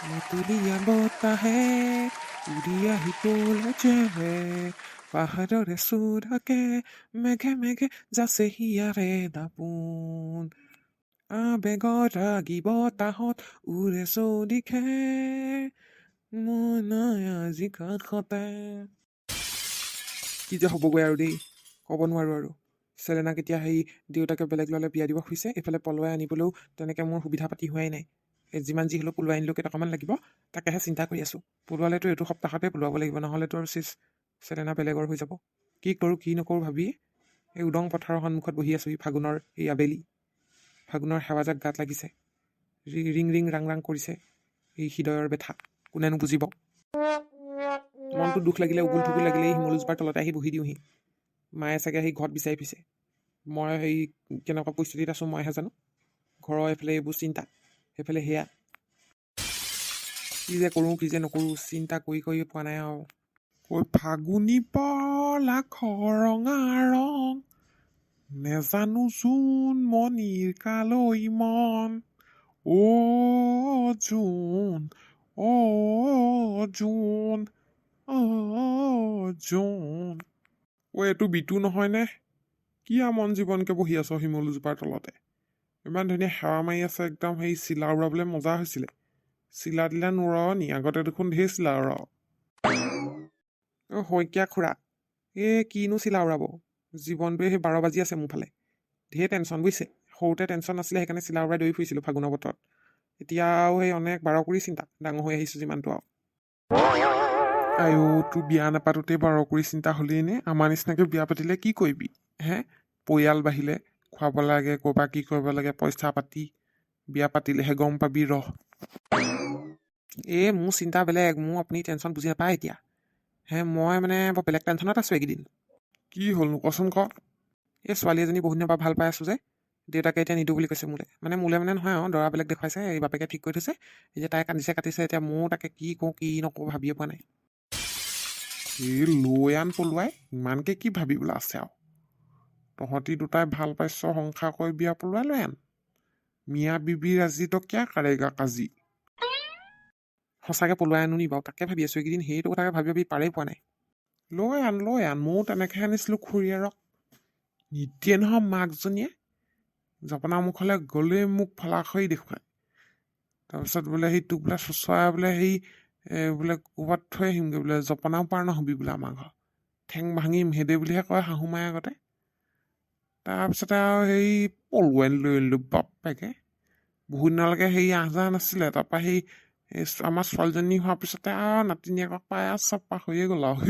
মতুলীয়া বতাহে উৰি আহি পলাইছে পাহাৰৰে চোধাকে মেঘে মেঘে যাছে হিয়াৰে দাপোন আবেগত ৰাগি বতাহত উৰে চৌদিশে নাই আজি কাষতে কি যে হ'বগৈ আৰু দেই ক'ব নোৱাৰোঁ আৰু চেলেনা কেতিয়া সেই দেউতাকে বেলেগ ল'লে বিয়া দিব খুজিছে এইফালে পলুৱাই আনিবলৈও তেনেকৈ মোৰ সুবিধা পাতি হোৱাই নাই যিমান যি হ'লেও পলুৱাই আনিলেও কেইটকামান লাগিব তাকেহে চিন্তা কৰি আছোঁ। পলুৱালেতো এইটো সপ্তাহতে পলুৱাব লাগিব নহ'লেতো আৰু চিচ চেলেনা বেলেগৰ হৈ যাব। কি কৰোঁ কি নকৰোঁ ভাবিয়ে এই উদং পথাৰৰ সন্মুখত বহি আছোঁ এই ফাগুনৰ এই আবেলি। ফাগুনৰ সেৱাজাক গাত লাগিছে। ৰি- ৰিং ৰিং ৰাং কৰিছে এই হৃদয়ৰ বেথা কোনেনো বুজিব? মনটো দুখ লাগিলে উগুল থুগুল লাগিলে এই শিমলুজবাৰ তলতে আহি বহি দিওঁহি। মায়ে চাগে সেই ঘৰত বিচাৰি ফুৰিছে। মই সেই কেনেকুৱা পৰিস্থিতিত আছোঁ মইহে জানো। ঘৰৰ এইফালে এইবোৰ চিন্তা। সেইফালে সেয়া। কি যে কৰোঁ কি যে নকৰোঁ চিন্তা কৰি কৰি পোৱা নাই আৰু। ঐ ফাগুনি পলা ৰঙা ৰং নেজানো জোন মনিৰ কালৈ মন। অ' জোন অ' জোন অ' এইটো বিটু নহয়নে? কি আমন জীৱনকে বহি আছ শিমলুজোপাৰ তলতে? ইমান ধুনীয়া সেৱা মাৰি আছে একদম সেই চিলা উৰাবলৈ মজা হৈছিলে। চিলা দিলা নোৰাৱ নি আগতে দেখোন ঢেৰ চিলা উৰাৱ অ' শইকীয়া খুৰা এই কিনো চিলা উৰাব? জীৱনটোৱে সেই বাৰ বাজি আছে মোৰ ফালে ঢেৰ টেনশ্যন বুজিছে সৰুতে টেনশ্যন নাছিলে সেইকাৰণে চিলা উৰাই দৌৰি ফুৰিছিলোঁ ফাগুনৰ বতৰত। এতিয়া আৰু সেই অনেক বাৰ কৰি চিন্তা ডাঙৰ হৈ আহিছোঁ যিমানটো আৰু। আইঅ তোৰ বিয়া নাপাতোতেই বাৰ কৰি চিন্তা হ'লেই নে? আমাৰ নিচিনাকৈ বিয়া পাতিলে কি কৰিবি? হে? পৰিয়াল বাঢ়িলে খুৱাব লাগে ক'ৰবাত কি কৰিব লাগে পইচা পাতি বিয়া পাতিলেহে গম পাবি ৰহ। এই মোৰ চিন্তা বেলেগ মোৰ আপুনি টেনশ্যন বুজি নাপায় এতিয়া। হে মই মানে বৰ বেলেগ টেনশ্যনত আছোঁ এইকেইদিন। কি হ'লনো কচোন ক। এই ছোৱালী এজনী বহুত দিনৰ পৰা ভাল পাই আছোঁ যে দেউতাকে এতিয়া নিদিওঁ বুলি কৈছে মোলে। মানে মোলে মানে নহয় আৰু দৰা বেলেগ দেখুৱাইছে এই বাপেকে ঠিক কৰি থৈছে এতিয়া তাই কান্দিছে কাটিছে এতিয়া ময়ো তাকে কি কওঁ কি নকওঁ ভাবিয়ে পোৱা নাই। এই লৈ আন পলোৱাই ইমানকে কি ভাবিবলৈ আছে আৰু। তহঁতি দুটাই ভাল পাইছ সংসাৰ কৰি বিয়া পলোৱাই লৈ আন মিয়া বিবি ৰাজি তো কিয়া কাৰেগা কাজি। সঁচাকে পলোৱাই আনো নি বাৰু তাকে ভাবি আছোঁ এইকেইদিন সেইটো কথাকে ভাবি ভাবি পাৰেই পোৱা নাই। লৈ আন লৈ আন ময়ো তেনেকৈ আনিছিলোঁ খুৰীয়েৰক নিদিয়ে নহয় মাকজনীয়ে। জপনা মুখলৈ গ'লেই মোক ফলাখৰি দেখুৱায়। তাৰপিছত বোলে সেই তোক বোলে চুচৰাই বোলে সেই বোলে ক'ৰবাত থৈ আহিমগৈ বোলে জপনাও পাৰ নহ'বি বোলে আমাৰ ঘৰ ঠেং ভাঙিম সেইদে বুলিহে কয় শাহু মায়ে আগতে। তাৰপিছতে আৰু সেই পলুৱাই লৈ আনিলোঁ বাপেকে। বহুত দিনলৈকে সেই আহযাহ নাছিলে তাৰপৰা সেই এই আমাৰ ছোৱালীজনী হোৱাৰ পিছতে আৰু নাতিনীয়েকক পাই আৰু চব পাহৰিয়ে গ'ল আৰু।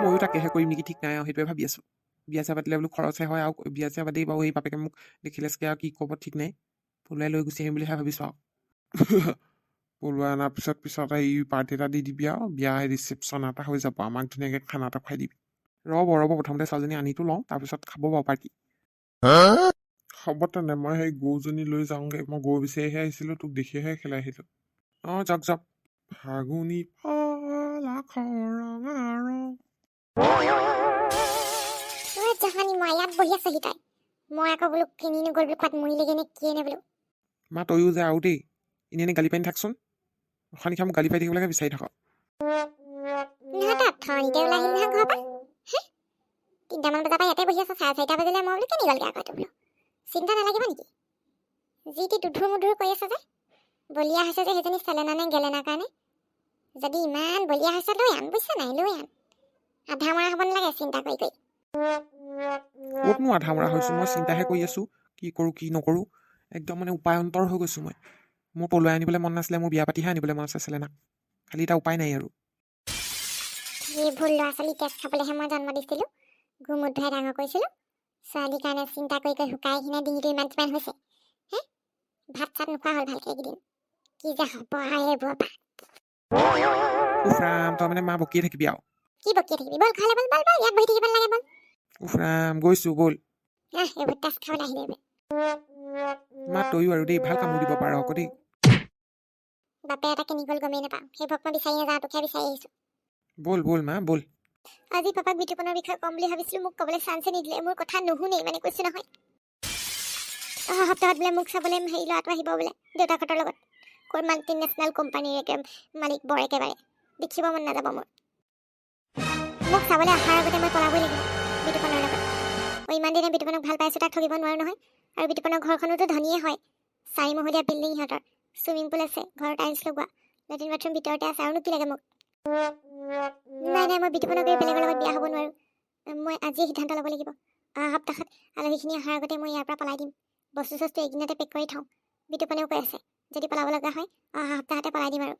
ময়ো তাকেহে কৰিম নেকি ঠিক নাই আৰু সেইটোৱে ভাবি আছোঁ। বিয়া চিয়া পাতিলে বোলো খৰচহে হয় আৰু বিয়া চিয়া পাতি বাৰু সেই বাপেকে মোক দেখিলে চাগে আৰু কি ক'ব ঠিক নাই। পলুৱাই লৈ গুচি আহিম বুলিহে ভাবিছোঁ আৰু। পলুৱাই অনাৰ পিছত পিছত এই পাৰ্টি এটা দি দিবি আৰু বিয়া ৰিচেপশ্যন এটা হৈ যাব আমাক ধুনীয়াকৈ খানা এটা খুৱাই দিবি। ৰ'ব ৰ'ব প্ৰথমতে ছোৱালীজনী আনিতো লওঁ তাৰপিছত খাব বাৰু পাৰ্টি। হ'ব তেনে মই সেই গৰুজনী লৈ যাওঁগৈ মই গৰু বিচাৰিহে আহিছিলোঁ তোক দেখিহে খেলাই আহিলোঁ। অঁ যাওক যাওক। ফাগুনি মই আকৌ বোলো কিনি নগ'ল বোলো মৰিলেগে নে কিয়ে নে বোলো? মা তয়ো যে আৰু দেই এনেই এনেই গালি পাৰি থাকচোন। নিশা মোক গালি পাৰি থাকিবলৈকে বিচাৰি থাক নহয় তাত থনিতে ওলাই আহিল নহয় ঘৰৰ পৰা হে তিনিটামান বজাৰ পৰা ইয়াতে বহি আছো চাৰে চাৰিটা বাজিলে মই বোলো কেনি গ'লগে আকৌ বোলো? চিন্তা নালাগিব নেকি? যি টি দুধুৰ মুধুৰ কৰি আছে যে বলিয়া হৈছে যে সেইজনী চেলেনা নে গেলেনাৰ কাৰণে? যদি ইমান বলিয়া হৈছে লৈ আন বুজিছা নাই লৈ আন। আধা মৰা হ'ব নালাগে চিন্তা কৰি কৰি। ক'তনো আধা মৰা হৈছোঁ মই চিন্তাহে কৰি আছোঁ কি কৰোঁ কি নকৰোঁ। একদম মানে উপায়ন্তৰ হৈ গৈছোঁ মই। মোৰ পলুৱাই আনিবলৈ মন নাছিলে মোৰ বিয়া পাতিহে আনিবলৈ মন আছে চেলেনাক খালি এটা উপায় নাই আৰু। যি ভুল ল'ৰা ছোৱালী তেজ খাবলৈহে মই জন্ম দিছিলোঁ গুমুট ধুৱাই ডাঙৰ কৰিছিলোঁ। ছোৱালীৰ কাৰণে চিন্তা কৰি কৰি শুকাই কিনে ডিঙিটো ইমান কিমান হৈছে। হে? ভাত চাত নোখোৱা হ'ল ভালকৈ এইকেইদিন। কি যে হ'ব আৰু এইবোৰৰ পৰা। উফ ৰাম তই মানে মা বকিয়ে থাকিবি আৰু কি বকি থাকিবি? বল ঘৰলৈ বল বল বল ইয়াত বহি থাকিব নালাগে বল। উফ ৰাম গৈছোঁ ব'ল। আহ এইবোৰ তেজ খাবলৈ আহিলে এইবোৰ। মা তয়ো আৰু দেই ভাল কামোৰ দিব পাৰ আকৌ দেই। বাপে এটা কিনি গ'ল গমেই নাপাওঁ। সেই ভক মই বিচাৰি নাযাওঁ তোকহে বিচাৰি আহিছোঁ। ব'ল ব'ল মা ব'ল। আজি পাপাক বিতুপনৰ বিষয়ে ক'ম বুলি ভাবিছিলোঁ মোক ক'বলৈ চান্সে নিদিলে মোৰ কথা নুশুনেই মানে কৈছোঁ নহয়। অহা সপ্তাহত বোলে মোক চাবলৈ হেৰি ল'ৰাটো আহিব বোলে দেউতাকহঁতৰ লগত। ক'ৰ মাল্টি নেশ্যনেল কোম্পানীৰ একে মালিক বৰ একেবাৰে। দেখিব মন নাযাব মোৰ। মোক চাবলৈ অহাৰ আগতে মই পলাবই লাগিব বিতুপনৰ লগত। মই ইমান দিনে বিতুপনক ভাল পাইছোঁ তাক ঠগিব নোৱাৰোঁ নহয়। আৰু বিতুপনৰ ঘৰখনোতো ধনীয়ে হয়। চাৰি মহলীয়া বিল্ডিং সিহঁতৰ। চুইমিং পুল আছে ঘৰৰ টাইলছ লগোৱা। লেট্ৰিন বাথৰুম ভিতৰতে আছে আৰুনো কি লাগে মোক? নাই নাই মই বিতুপনক এৰি বেলেগৰ লগত বিয়া হ'ব নোৱাৰোঁ। মই আজিয়ে সিদ্ধান্ত ল'ব লাগিব। অহা সপ্তাহত আলহীখিনি অহাৰ আগতে মই ইয়াৰ পৰা পলাই দিম। বস্তু চস্তু এইকেইদিনতে পেক কৰি থওঁ। বিতুপনেও কৈ আছে যদি পলাব লগা হয় অহা সপ্তাহতে পলাই দিম আৰু।